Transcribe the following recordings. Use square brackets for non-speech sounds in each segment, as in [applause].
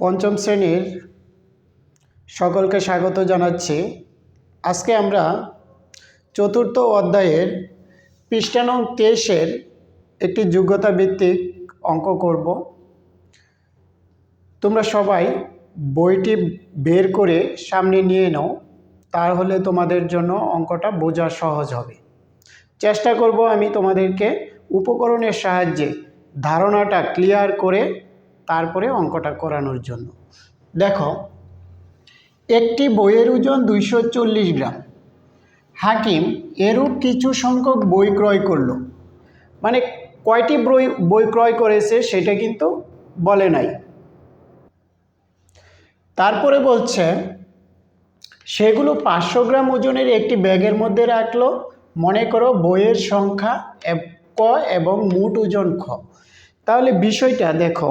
পঞ্চম শ্রেণির সকলকে স্বাগত জানাচ্ছি। আজকে আমরা চতুর্থ অধ্যায়ের পৃষ্ঠা নং তেইশের একটি যোগ্যতা ভিত্তিক অঙ্ক করব। তোমরা সবাই বইটি বের করে সামনে নিয়ে নাও, তাহলে তোমাদের জন্য অঙ্কটা বোঝা সহজ হবে। চেষ্টা করব আমি তোমাদেরকে উপকরণের সাহায্যে ধারণাটা ক্লিয়ার করে তারপরে অঙ্কটা করানোর জন্য। দেখো, একটি বইয়ের ওজন দুইশো চল্লিশ গ্রাম। হাকিম এরূপ কিছু সংখ্যক বই ক্রয় করল। মানে কয়টি বই বই ক্রয় করেছে সেটা কিন্তু বলে নাই। তারপরে বলছে, সেগুলো পাঁচশো গ্রাম ওজনের একটি ব্যাগের মধ্যে রাখল। মনে করো বইয়ের সংখ্যা ক এবং মোট ওজন খ। তাহলে বিষয়টা দেখো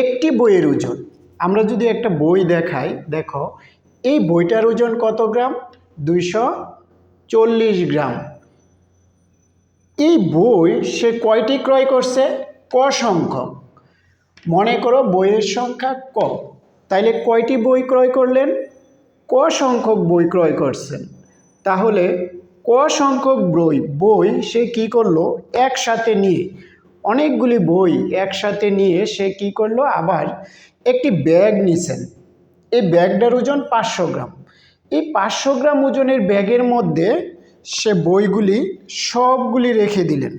একটি বইয়ের ওজন। আমরা যদি একটা বই দেখাই, দেখো, এই বইটার ওজন কত গ্রাম? দুইশো চল্লিশ গ্রাম। এই বই সে কয়টি ক্রয় করছে? ক সংখ্যক। মনে করো বইয়ের সংখ্যা ক। তাইলে কয়টি বই ক্রয় করলেন? ক সংখ্যক বই ক্রয় করছেন। তাহলে ক সংখ্যক বই বই সে কি করল? একসাথে নিয়ে অনেকগুলি বই একসাথে নিয়ে সে কি করল? আবার একটি ব্যাগ নিছেন। এই ব্যাগটার ওজন পাঁচশো গ্রাম। এই পাঁচশো গ্রাম ওজনের ব্যাগের মধ্যে সে বইগুলি সবগুলি রেখে দিলেন।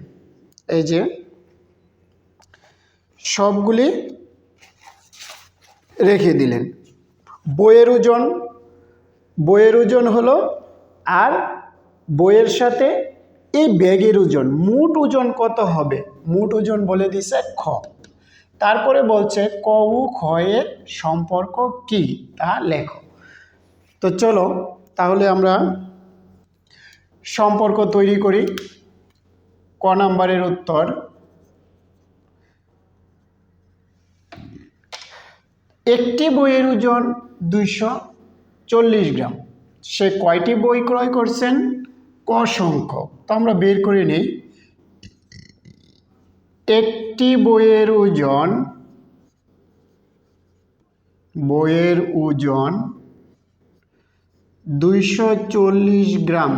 এই যে সবগুলি রেখে দিলেন। বইয়ের ওজন বইয়ের ওজন হলো আর বইয়ের সাথে এই ব্যাগের ওজন, মোট ওজন কত হবে? মোট ওজন বলে দিছে খ। তারপরে বলছে ক উ খ এর সম্পর্ক কি তা লেখো। তো চলো, তাহলে আমরা সম্পর্ক তৈরি করি। ক নাম্বারের উত্তর। একটি বইয়ের ওজন দুইশো চল্লিশ গ্রাম। সে কয়টি বই ক্রয় করছেন? ক সংখ্যক। তো আমরা বের করে নেই। একটি বইয়ের ওজন বইয়ের ওজন দুইশো চল্লিশ গ্রাম।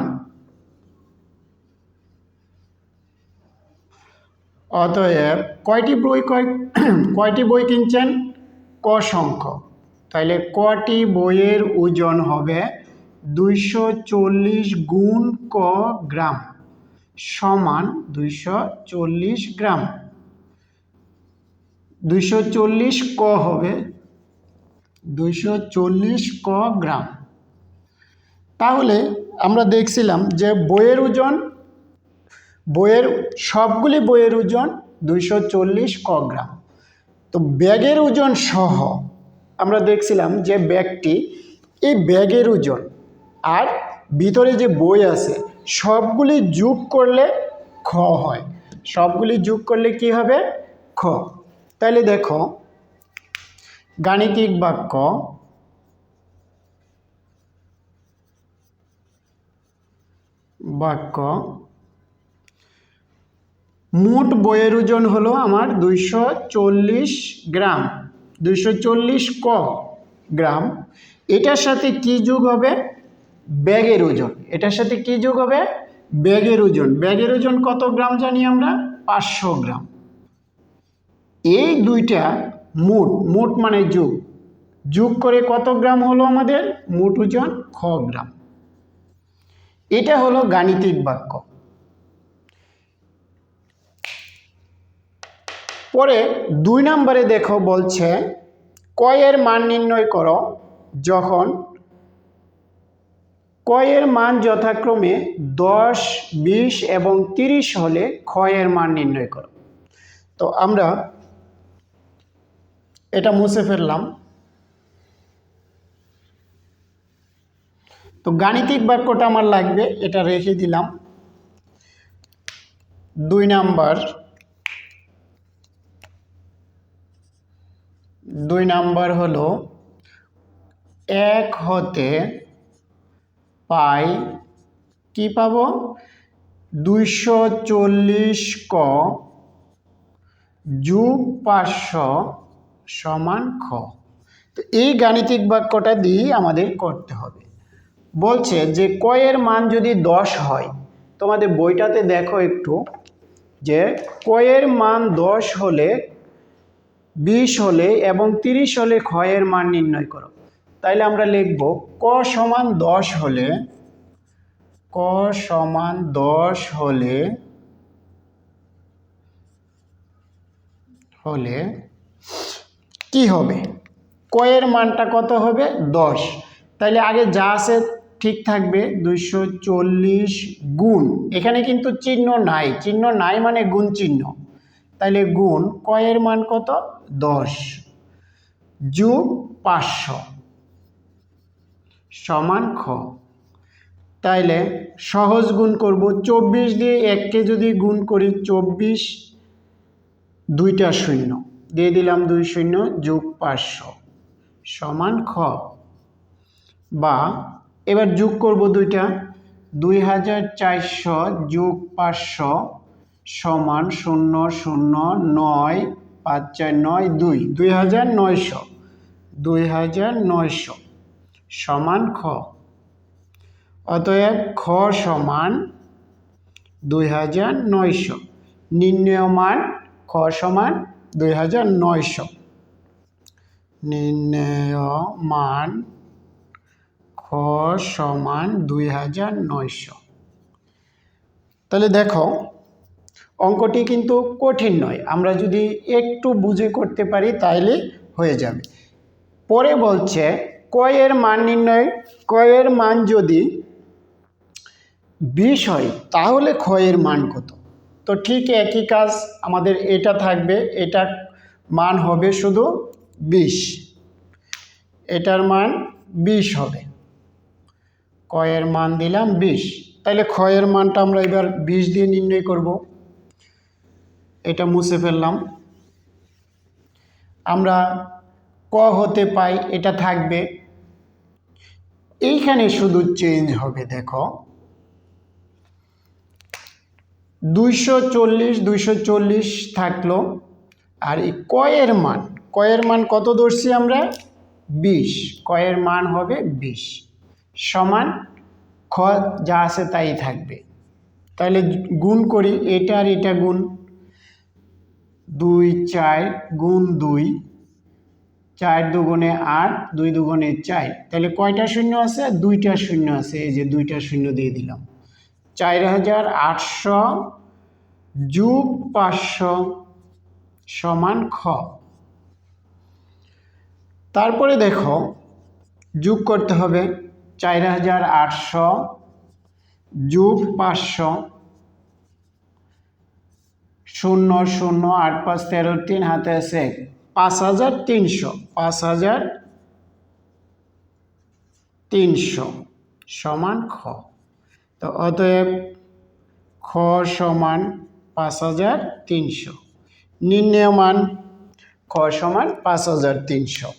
অতএব কয়টি বই কয় [clears throat] কয়টি বই কিনছেন? ক সংখ্যক। তাহলে কটি বইয়ের ওজন হবে দুইশো চল্লিশ গুণ ক গ্রাম। সমান দুইশো চল্লিশ গ্রাম। দুইশো চল্লিশ ক হবে, দুইশো চল্লিশ ক গ্রাম। তাহলে আমরা দেখছিলাম যে বইয়ের ওজন, বইয়ের সবগুলি বইয়ের ওজন দুইশো চল্লিশ ক গ্রাম। তো ব্যাগের ওজন সহ আমরা দেখছিলাম যে ব্যাগটি এই ব্যাগের ওজন আর ভিতরে যে বই আছে সবগুলি যোগ করলে খ হয়। সবগুলি যোগ করলে কি হবে? খ। তাহলে দেখো, গাণিতিক বাক্য বাক্য, মোট বইয়ের ওজন হলো আমার দুইশো চল্লিশ গ্রাম। দুইশো চল্লিশ ক গ্রাম। এটার সাথে কি যোগ হবে? ব্যাগের ওজন। এটার সাথে কি যোগ হবে? ব্যাগের ওজন। ব্যাগের ওজন কত গ্রাম জানি আমরা? পাঁচশো গ্রাম। এই দুইটা মোট মোট মানে যোগ। যোগ করে কত গ্রাম হলো আমাদের? মোট ওজন খ গ্রাম। এটা হলো গাণিতিক বাক্য। পরে দুই নম্বরে দেখো বলছে, কয়ের মান নির্ণয় করো যখন কয়ের মান যথাক্রমে দশ, বিশ এবং তিরিশ হলে ক্ষয়ের মান নির্ণয় করো। তো আমরা এটা মুছে ফেললাম। তো গাণিতিক বাক্যটা আমার লাগবে, এটা রেখে দিলাম। দুই নাম্বার দুই নাম্বার হলো এক হতে পাই কি পাবো? দুইশো চল্লিশ ক যুগ পাঁচশো সমান খ। তো এই গাণিতিক বাক্যটা দিয়েই আমাদের করতে হবে। বলছে যে কয়ের মান যদি দশ হয়, তোমাদের বইটাতে দেখো একটু, যে কয়ের মান দশ হলে বিশ হলে এবং তিরিশ হলে ক্ষয়ের মান নির্ণয় করো। তাইলে আমরা লিখব ক সমান দশ হলে, ক সমান দশ হলে হলে কি হবে? কয়ের মানটা কত হবে? দশ। তাইলে আগে যা আছে ঠিক থাকবে দুইশো চল্লিশ গুণ। এখানে কিন্তু চিহ্ন নাই। চিহ্ন নাই মানে গুণ চিহ্ন। তাইলে গুণ কয়ের মান কত? দশ যোগ পাঁচশো। সমান খ। তাইলে সহজ গুণ করব চব্বিশ দিয়ে এককে যদি গুণ করি চব্বিশ, দুইটা শূন্য। দিয়ে দিলাম দুই শূন্য যোগ পাঁচশো। সমান খ। বা এবার যোগ করব দুইটা, দুই হাজার চারশো যোগ পাঁচশো সমান শূন্য শূন্য নয়, পাঁচ চার নয়, দুই। দুই হাজার নয়শো। দুই হাজার নয়শো। সমান খ। অতএব খ সমান দুই হাজার নয়শো। নির্ণয় খ সমান দুই হাজার নয়শো। নির্ণয় মান খ সমান দুই হাজার নয়শো। তাহলে দেখো, অঙ্কটি কিন্তু কঠিন নয়। আমরা যদি একটু বুঝে করতে পারি তাইলে হয়ে যাবে। পরে বলছে কয়ের মান নির্ণয়, কয়ের মান যদি বিষ হয়, তাহলে ক্ষয়ের মান কত? তো ঠিক একই কাজ আমাদের এটা থাকবে, এটা মান হবে শুধু বিষ এটার মান বিষ হবে। কয়ের মান দিলাম বিষ তাহলে ক্ষয়ের মানটা আমরা এবার বিষ দিয়ে নির্ণয় করব। এটা মুছে ফেললাম। আমরা ক হতে পাই, এটা থাকবে এইখানে শুধু চেঞ্জ হবে, দেখো। দুইশো চল্লিশ দুইশো চল্লিশ থাকল। আর এই কয়ের মান কয়ের মান কত ধরছি আমরা? বিশ। কয়ের মান হবে বিশ। সমান খ যা আছে তাই থাকবে। তাহলে গুণ করি, এটা আর এটা গুণ। দুই চার গুণ দুই। চার দুগুণে আট, দুই দুগুণে চার। তাহলে কয়টা শূন্য আছে? দুইটা শূন্য আছে। এই যে দুইটা শূন্য দিয়ে দিলাম। চার হাজার আটশো যুগ পাঁচশো সমান খ। তারপরে দেখো, যোগ করতে হবে। চার হাজার আটশো যোগ পাঁচশো শূন্য শূন্য, আট পাঁচ, তেরো, তিন, হাতে আছে। পাঁচ হাজার তিনশো, পাঁচ হাজার তিনশো সমান খ। তো অতএব খ সমান পাঁচ হাজার তিনশো। নির্ণয় মান খ সমান পাঁচ হাজার তিনশো।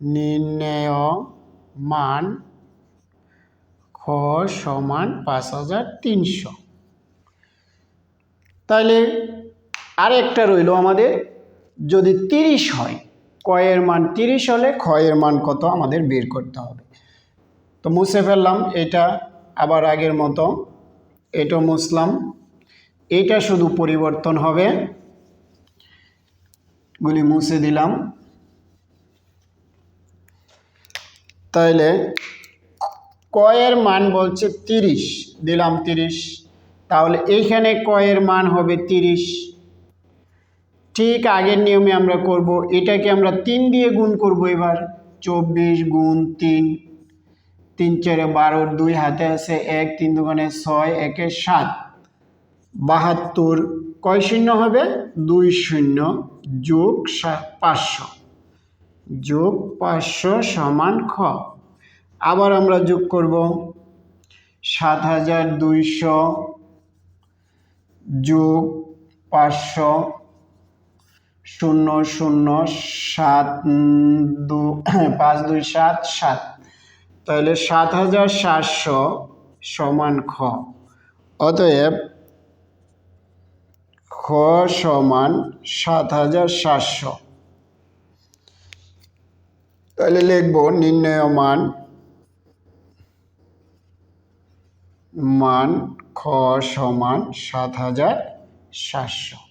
নির্ণয় মান খ সমান পাঁচ হাজার তিনশো। তাহলে আরেকটা রইল আমাদের যদি তিরিশ হয়, কয়ের মান তিরিশ হলে ক্ষয়ের মান কত আমাদের বের করতে হবে। তো মুছে ফেললাম এটা, আবার আগের মতো এটা মুছলাম। এটা শুধু পরিবর্তন হবে। গুলি মুছে দিলাম। তাইলে কয়ের মান বলছে তিরিশ, দিলাম তিরিশ। তাহলে এইখানে কয়ের মান হবে তিরিশ। ঠিক আগের নিয়মে আমরা করব, এটাকে আমরা তিন দিয়ে গুণ করব এবার। চব্বিশ গুণ তিন। তিন চারে বারোর দুই হাতে আছে এক, তিন দুগুণে ছয় একে সাত। বাহাত্তর কয় শূন্য হবে? দুই শূন্য যোগ পাঁচশো। যোগ পাঁচশো সমান খ। আবার আমরা যোগ করব। সাত হাজার দুইশো যোগ পাঁচশো শূন্য শূন্য সাত দু [clears throat] পাঁচ দুই সাত সাত। তাহলে সাত হাজার সাতশো সমান খ। অতএব খ সমান সাত হাজার সাতশো। তাহলে লিখব নির্ণয় মান মান খ সমান সাত হাজার সাতশো।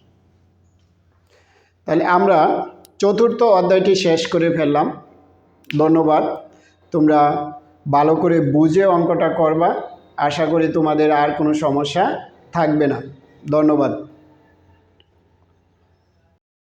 তাহলে আমরা চতুর্থ অধ্যায়টি শেষ করে ফেললাম। ধন্যবাদ। তোমরা ভালো করে বুঝে অঙ্কটা করবা। আশা করি তোমাদের আর কোনো সমস্যা থাকবে না। ধন্যবাদ।